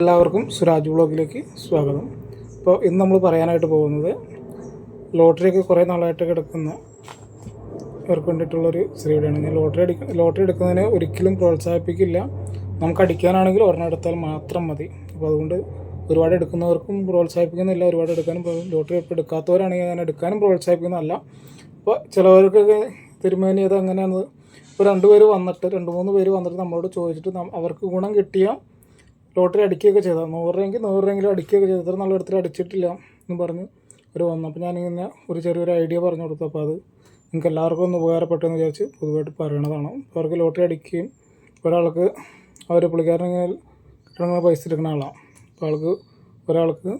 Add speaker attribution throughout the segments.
Speaker 1: എല്ലാവർക്കും സുരാജ് ബ്ലോഗിലേക്ക് സ്വാഗതം. അപ്പോൾ ഇന്ന് നമ്മൾ പറയാനായിട്ട് പോകുന്നത് ലോട്ടറിയൊക്കെ കുറേ നാളായിട്ട് കിടക്കുന്ന ഇവർക്ക് വേണ്ടിയിട്ടുള്ളൊരു സ്ത്രീയുടെയാണ് ഞാൻ ലോട്ടറി അടിക്ക ലോട്ടറി എടുക്കുന്നതിനെ ഒരിക്കലും പ്രോത്സാഹിപ്പിക്കില്ല. നമുക്ക് അടിക്കാനാണെങ്കിൽ ഒരെണ്ണം എടുത്താൽ മാത്രം മതി. അപ്പോൾ അതുകൊണ്ട് ഒരുപാട് എടുക്കുന്നവർക്കും പ്രോത്സാഹിപ്പിക്കുന്നില്ല. ഒരുപാട് എടുക്കാനും ലോട്ടറി ഇപ്പോൾ എടുക്കാത്തവരാണെങ്കിൽ അങ്ങനെ എടുക്കാനും പ്രോത്സാഹിപ്പിക്കുന്നതല്ല. അപ്പോൾ ചിലവർക്കൊക്കെ തിരുമേനി അത് അങ്ങനെയാണ് ഇപ്പോൾ രണ്ട് പേര് വന്നിട്ട് രണ്ട് മൂന്ന് പേര് വന്നിട്ട് നമ്മളോട് ചോദിച്ചിട്ട് അവർക്ക് ഗുണം കിട്ടിയ ലോട്ടറി അടിക്കുകയൊക്കെ ചെയ്താൽ നൂറ് രൂപയെങ്കിൽ നൂറ് രൂപയെങ്കിലും അടിക്കുകയൊക്കെ ചെയ്തു. ഇത്ര നല്ല ഇടത്തിൽ അടിച്ചിട്ടില്ല എന്ന് പറഞ്ഞ് ഒരു വന്നു. അപ്പോൾ ഞാനിങ്ങനെ ഒരു ചെറിയൊരു ഐഡിയ പറഞ്ഞു കൊടുത്തു. അപ്പോൾ അത് നിങ്ങൾക്ക് എല്ലാവർക്കും ഒന്ന് ഉപകാരപ്പെട്ടെന്ന് വിചാരിച്ച് പൊതുവായിട്ട് പറയണതാണ്. അവർക്ക് ലോട്ടറി അടിക്കുകയും ഒരാൾക്ക് അവർ പുള്ളിക്കാരൻ ഇങ്ങനെ കിട്ടണ പൈസ എടുക്കുന്ന ആളാണ് അപ്പോൾ ആൾക്ക് ഒരാൾക്ക്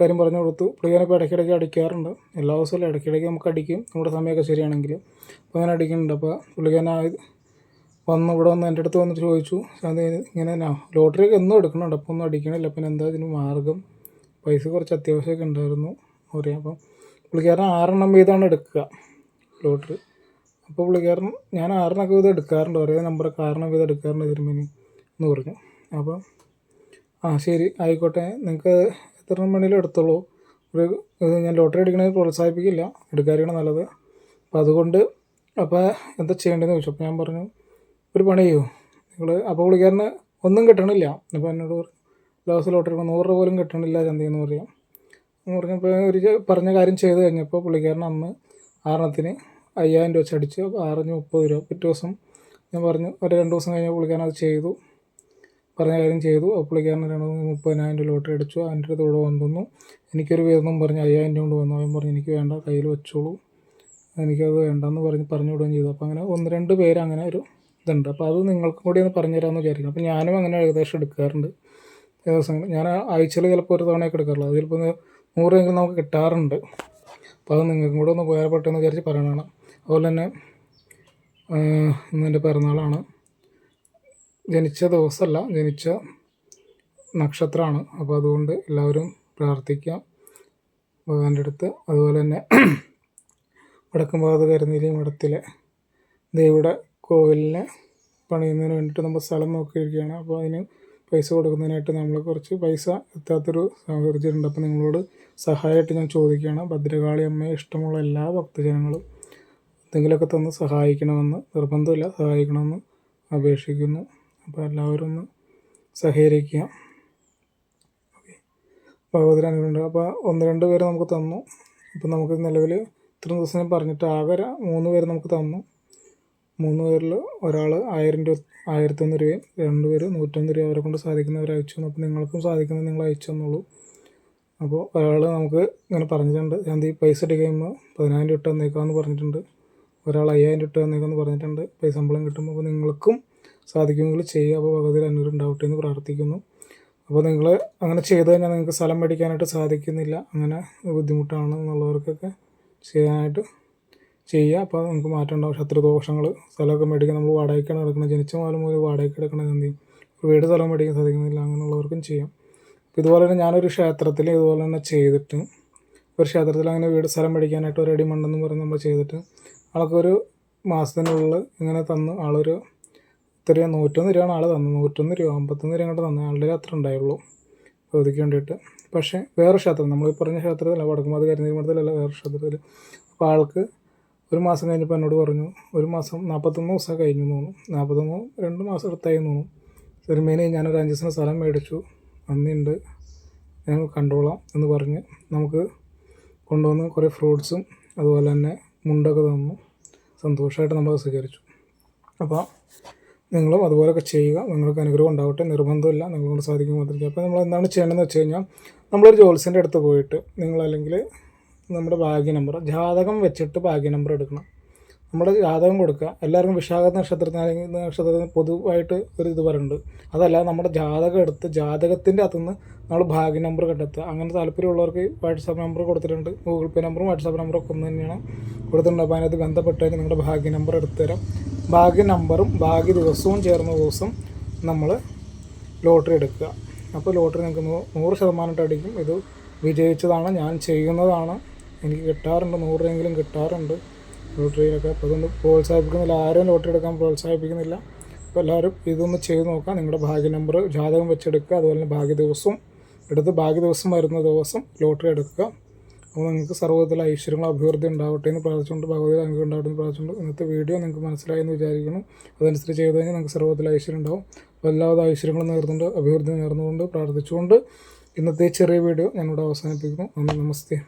Speaker 1: കാര്യം പറഞ്ഞു കൊടുത്തു. പുള്ളിക്കാരൻ ഇപ്പോൾ ഇടയ്ക്കിടയ്ക്ക് അടിക്കാറുണ്ട്. എല്ലാ ദിവസവും ഇടയ്ക്കിടയ്ക്ക് നമുക്ക് അടിക്കും. നമ്മുടെ സമയമൊക്കെ ശരിയാണെങ്കിൽ. അപ്പോൾ അങ്ങനെ അടിക്കുന്നുണ്ട്. അപ്പോൾ പുള്ളിക്കാരൻ വന്ന് ഇവിടെ വന്ന് എന്റെ അടുത്ത് വന്നിട്ട് ചോദിച്ചു അത് ഇങ്ങനെ ഞാൻ ലോട്ടറി ഒക്കെ ഒന്നും എടുക്കണുണ്ട് അപ്പോൾ ഒന്നും അടിക്കണില്ല പിന്നെ എന്താ ഇതിന് മാർഗം? പൈസ കുറച്ച് അത്യാവശ്യമൊക്കെ ഉണ്ടായിരുന്നു പറയാം. അപ്പം പുള്ളിക്കാരൻ ആറെണ്ണം വീതമാണ് എടുക്കുക ലോട്ടറി. അപ്പോൾ പുള്ളിക്കാരൻ ഞാൻ ആറെണ്ണൊക്കെ വീതം എടുക്കാറുണ്ട് ഒരേ നമ്പറൊക്കെ ആറെണ്ണം വീതം എടുക്കാറുണ്ട് തിരുമേനി എന്ന് പറഞ്ഞു. അപ്പം ആ ശരി ആയിക്കോട്ടെ നിങ്ങൾക്ക് എത്ര മണിയിലും എടുത്തോളൂ ഒരു ഞാൻ ലോട്ടറി അടിക്കണത് പ്രോത്സാഹിപ്പിക്കില്ല എടുക്കാറാണ് നല്ലത്. അപ്പോൾ അതുകൊണ്ട് അപ്പോൾ എന്താ ചെയ്യേണ്ടതെന്ന് ചോദിച്ചു? അപ്പോൾ ഞാൻ പറഞ്ഞു ഒരു പണി നിങ്ങൾ അപ്പോൾ പുള്ളിക്കാരന് ഒന്നും കിട്ടണില്ല. അപ്പോൾ എന്നോട് ലാസ്റ്റ് ലോട്ടറി നൂറ് രൂപ പോലും കിട്ടണില്ല ചന്തി എന്ന് പറയാം എന്ന് പറഞ്ഞപ്പോൾ ഒരു പറഞ്ഞ കാര്യം ചെയ്ത് കഴിഞ്ഞപ്പോൾ പുള്ളിക്കാരൻ അന്ന് ആറെണ്ണത്തിന് അയ്യായിരം രൂപ വെച്ചടിച്ച് ആറഞ്ഞ് മുപ്പത് രൂപ. പിറ്റേ ദിവസം ഞാൻ പറഞ്ഞു ഒരു രണ്ട് ദിവസം കഴിഞ്ഞാൽ പുള്ളിക്കാരൻ അത് ചെയ്തു. പറഞ്ഞ കാര്യം ചെയ്തു. അപ്പോൾ പുള്ളിക്കാരൻ രണ്ട് മുപ്പതിനായിരം രൂപ ലോട്ടറി അടിച്ചു. അതിന്റെ അടുത്ത് ഇവിടെ വന്നു എനിക്കൊരു വീതം പറഞ്ഞ് അയ്യായിരം രൂപ കൊണ്ട് വന്നു. അവൻ പറഞ്ഞു എനിക്ക് വേണ്ട. കയ്യിൽ വെച്ചോളൂ. എനിക്കത് വേണ്ടെന്ന് പറഞ്ഞ് പറഞ്ഞു വിടുകയും ചെയ്തു. അപ്പോൾ അങ്ങനെ ഒന്ന് രണ്ട് പേര് അങ്ങനെ ഒരു ഇതുണ്ട്. അപ്പോൾ അത് നിങ്ങൾക്കും കൂടി ഒന്ന് പറഞ്ഞു തരാമെന്ന് വിചാരിക്കുന്നു. അപ്പോൾ ഞാനും അങ്ങനെ ഏകദേശം എടുക്കാറുണ്ട്. ദിവസം ഞാൻ ആഴ്ചയിൽ ചിലപ്പോൾ ഒരു തവണയൊക്കെ എടുക്കാറുള്ളൂ. അത് ചിലപ്പോൾ നൂറെങ്കിലും നമുക്ക് കിട്ടാറുണ്ട്. അപ്പോൾ അത് നിങ്ങൾക്കും കൂടെ ഒന്ന് ഉപകാരപ്പെട്ടെന്ന് വിചാരിച്ച് പറയണതാണ് അതുപോലെ തന്നെ ഇന്നെന്റെ പിറന്നാളാണ്. ജനിച്ച ദിവസമല്ല ജനിച്ച നക്ഷത്രമാണ്. അപ്പോൾ അതുകൊണ്ട് എല്ലാവരും പ്രാർത്ഥിക്കാം. ഭഗവാന്റെ അടുത്ത്. അതുപോലെ തന്നെ വടക്കുംഭാഗത്ത് കരുനീലി മഠത്തിലെ ദേവിയുടെ കോവിലിനെ പണിയുന്നതിന് വേണ്ടിയിട്ട് നമ്മൾ സ്ഥലം നോക്കിയിരിക്കുകയാണ്. അപ്പോൾ അതിന് പൈസ കൊടുക്കുന്നതിനായിട്ട് നമ്മൾ കുറച്ച് പൈസ എത്താത്തൊരു സാഹചര്യമുണ്ട് അപ്പോൾ നിങ്ങളോട് സഹായമായിട്ട് ഞാൻ ചോദിക്കുകയാണ്. ഭദ്രകാളി അമ്മയെ ഇഷ്ടമുള്ള എല്ലാ ഭക്തജനങ്ങളും എന്തെങ്കിലുമൊക്കെ തന്ന് സഹായിക്കണമെന്ന് നിർബന്ധമില്ല സഹായിക്കണമെന്ന് അപേക്ഷിക്കുന്നു. അപ്പോൾ എല്ലാവരും ഒന്ന് സഹകരിക്കുക. ഓക്കെ. ഭഗവതി അനുഗ്രഹം അപ്പോൾ ഒന്ന് രണ്ട് പേര് നമുക്ക് തന്നു. ഇപ്പം നമുക്ക് നിലവിൽ ഇത്രയും ദിവസം പറഞ്ഞിട്ട് ആകെ മൂന്ന് പേര് നമുക്ക് തന്നു. മൂന്ന് പേരിൽ ഒരാൾ ആയിരം രൂപ ആയിരത്തൊന്ന് രൂപയും രണ്ട് പേര് നൂറ്റൊന്ന് രൂപ അവരെ കൊണ്ട് സാധിക്കുന്നവർ അയച്ചു തന്നു. അപ്പോൾ നിങ്ങൾക്കും സാധിക്കുന്നത് നിങ്ങൾ അയച്ചു തന്നോളൂ. അപ്പോൾ ഒരാൾ നമുക്ക് ഇങ്ങനെ പറഞ്ഞിട്ടുണ്ട് ഞാൻ ഈ പൈസ എടുക്കുമ്പോൾ പതിനായിരം രൂപ തന്നേക്കാമെന്ന് പറഞ്ഞിട്ടുണ്ട്. ഒരാൾ അയ്യായിരം രൂപ തന്നേക്കാമെന്ന് പറഞ്ഞിട്ടുണ്ട്. പൈസ ശമ്പളം കിട്ടുമ്പോൾ അപ്പോൾ നിങ്ങൾക്കും സാധിക്കുമെങ്കിൽ ചെയ്യുക. അപ്പോൾ പകുതി അന്നൂർ ഉണ്ടാവട്ടെ എന്ന് പ്രാർത്ഥിക്കുന്നു. അപ്പോൾ നിങ്ങൾ അങ്ങനെ ചെയ്ത് കഴിഞ്ഞാൽ നിങ്ങൾക്ക് സ്ഥലം മേടിക്കാനായിട്ട് സാധിക്കുന്നില്ല. അങ്ങനെ ബുദ്ധിമുട്ടാണ് എന്നുള്ളവർക്കൊക്കെ ചെയ്യാനായിട്ട് ചെയ്യുക. അപ്പോൾ നമുക്ക് മാറ്റം ഉണ്ടാവും. ശത്രുദോഷങ്ങൾ സ്ഥലമൊക്കെ മേടിക്കാൻ നമ്മൾ വാടകയ്ക്കാണ് കിടക്കുന്നത് ജനിച്ച മുതൽ മുതൽ വാടകയ്ക്ക് കിടക്കണത് എന്ത് ചെയ്യും? വീട് സ്ഥലം മേടിക്കാൻ സാധിക്കുന്നില്ല. അങ്ങനെയുള്ളവർക്കും ചെയ്യാം. അപ്പോൾ ഇതുപോലെ തന്നെ ഞാനൊരു ക്ഷേത്രത്തിൽ ഇതുപോലെ തന്നെ ചെയ്തിട്ട് ഒരു ക്ഷേത്രത്തിൽ അങ്ങനെ വീട് സ്ഥലം മേടിക്കാനായിട്ട് ഒരു അടി മണ്ണെന്ന് പറഞ്ഞ് നമ്മൾ ചെയ്തിട്ട് ആൾക്കൊരു മാസത്തിനുള്ളിൽ ഇങ്ങനെ തന്ന് ആളൊരു ഇത്രയും നൂറ്റൊന്ന് രൂപയാണ് ആൾ തന്നത്. നൂറ്റൊന്ന് രൂപ അമ്പത്തൊന്ന് രൂപ അങ്ങോട്ട് തന്നത് ആളുടെ അത്ര ഉണ്ടായുള്ളൂ. ഭഗവതിക്ക് വേണ്ടിയിട്ട്. പക്ഷേ വേറെ ക്ഷേത്രം നമ്മൾ ഈ പറഞ്ഞ ക്ഷേത്രത്തിലല്ല വടക്കുമാത് കരുനീർമഠത്തിലല്ല വേറെ ക്ഷേത്രത്തിൽ അപ്പോൾ ആൾക്ക് ഒരു മാസം കഴിഞ്ഞപ്പോൾ എന്നോട് പറഞ്ഞു ഒരു മാസം നാൽപ്പത്തൊന്ന് ദിവസം കഴിഞ്ഞു തോന്നുന്നു. നാൽപ്പത്തൊന്ന് രണ്ട് മാസം എടുത്തായി എന്ന് തോന്നുന്നു. തിരുമേനി ഞാനൊരു അഞ്ച് ദിവസം സ്ഥലം മേടിച്ചു. നന്ദിയുണ്ട്. ഞാൻ കണ്ടോളാം എന്ന് പറഞ്ഞ് നമുക്ക് കൊണ്ടുവന്ന് കുറേ ഫ്രൂട്ട്സും അതുപോലെ തന്നെ മുണ്ടൊക്കെ തന്നു. സന്തോഷമായിട്ട് നമ്മൾ സ്വീകരിച്ചു. അപ്പോൾ നിങ്ങളും അതുപോലെയൊക്കെ ചെയ്യുക. നിങ്ങൾക്ക് അനുഗ്രഹം ഉണ്ടാവട്ടെ. നിർബന്ധമില്ല. നിങ്ങളോട് സാധിക്കും മാത്രമേ അപ്പോൾ നമ്മൾ എന്താണ് ചെയ്യേണ്ടതെന്ന് വെച്ച് കഴിഞ്ഞാൽ നമ്മളൊരു ജോത്സ്യന്റെ അടുത്ത് പോയിട്ട് നിങ്ങളല്ലെങ്കിൽ നമ്മുടെ ഭാഗ്യ നമ്പർ ജാതകം വെച്ചിട്ട് ഭാഗ്യ നമ്പർ എടുക്കണം. നമ്മുടെ ജാതകം കൊടുക്കുക. എല്ലാവർക്കും വിശാഖ നക്ഷത്രത്തിന് അല്ലെങ്കിൽ നക്ഷത്രത്തിന് പൊതുവായിട്ട് ഒരു ഇത് പറയുന്നുണ്ട് അതല്ല നമ്മുടെ ജാതകം എടുത്ത് ജാതകത്തിന്റെ അകത്തുനിന്ന് നമ്മൾ ഭാഗ്യ നമ്പർ കണ്ടെത്തുക. അങ്ങനെ താല്പര്യമുള്ളവർക്ക് വാട്സാപ്പ് നമ്പർ കൊടുത്തിട്ടുണ്ട്. ഗൂഗിൾ പേ നമ്പറും വാട്സാപ്പ് നമ്പറും ഒക്കെ ഒന്ന് തന്നെയാണ് കൊടുത്തിട്ടുണ്ട്. അപ്പോൾ അതിനകത്ത് ബന്ധപ്പെട്ട് നിങ്ങളുടെ ഭാഗ്യ നമ്പർ എടുത്തു തരാം. ഭാഗ്യ നമ്പറും ഭാഗ്യ ദിവസവും ചേർന്ന ദിവസം നമ്മൾ ലോട്ടറി എടുക്കുക. അപ്പോൾ ലോട്ടറി നിങ്ങൾക്ക് നൂറ് ശതമാനമായിട്ട് അടിക്കും ഇത് വിജയിച്ചതാണ്. ഞാൻ ചെയ്യുന്നതാണ്. എനിക്ക് കിട്ടാറുണ്ട് നൂറെങ്കിലും കിട്ടാറുണ്ട് ലോട്ടറിയിലൊക്കെ. അപ്പോൾ അതുകൊണ്ട് പ്രോത്സാഹിപ്പിക്കുന്നില്ല. ആരും ലോട്ടറി എടുക്കാൻ പ്രോത്സാഹിപ്പിക്കുന്നില്ല. അപ്പോൾ എല്ലാവരും ഇതൊന്ന് ചെയ്ത് നോക്കാം നിങ്ങളുടെ ഭാഗ്യ നമ്പർ ജാതകം വെച്ചെടുക്കുക. അതുപോലെ തന്നെ ഭാഗ്യ ദിവസവും എടുത്ത് ഭാഗ്യ ദിവസം വരുന്ന ദിവസം ലോട്ടറി എടുക്കുക. അപ്പോൾ നിങ്ങൾക്ക് സർവതല ഐശ്വര്യങ്ങൾ അഭിവൃദ്ധി ഉണ്ടാവട്ടെ എന്ന് പ്രാർത്ഥിച്ചുകൊണ്ട് ഭഗവതി അനുഗ്രഹം ഉണ്ടാവട്ടെ എന്ന് പ്രാർത്ഥിച്ചുകൊണ്ട് ഇന്നത്തെ വീഡിയോ നിങ്ങൾക്ക് മനസ്സിലായി എന്ന് വിചാരിക്കുന്നു. അതനുസരിച്ച് ചെയ്ത് കഴിഞ്ഞാൽ നിങ്ങൾക്ക് സർവതല ഐശ്വര്യം ഉണ്ടാവും. അപ്പോൾ എല്ലാവിധ ഐശ്വര്യങ്ങളും നേർന്നുകൊണ്ട് അഭിവൃദ്ധി നേർന്നുകൊണ്ട് പ്രാർത്ഥിച്ചുകൊണ്ട് ഇന്നത്തെ ചെറിയ വീഡിയോ ഞാനിവിടെ അവസാനിപ്പിക്കുന്നു. നന്ദി നമസ്തേ.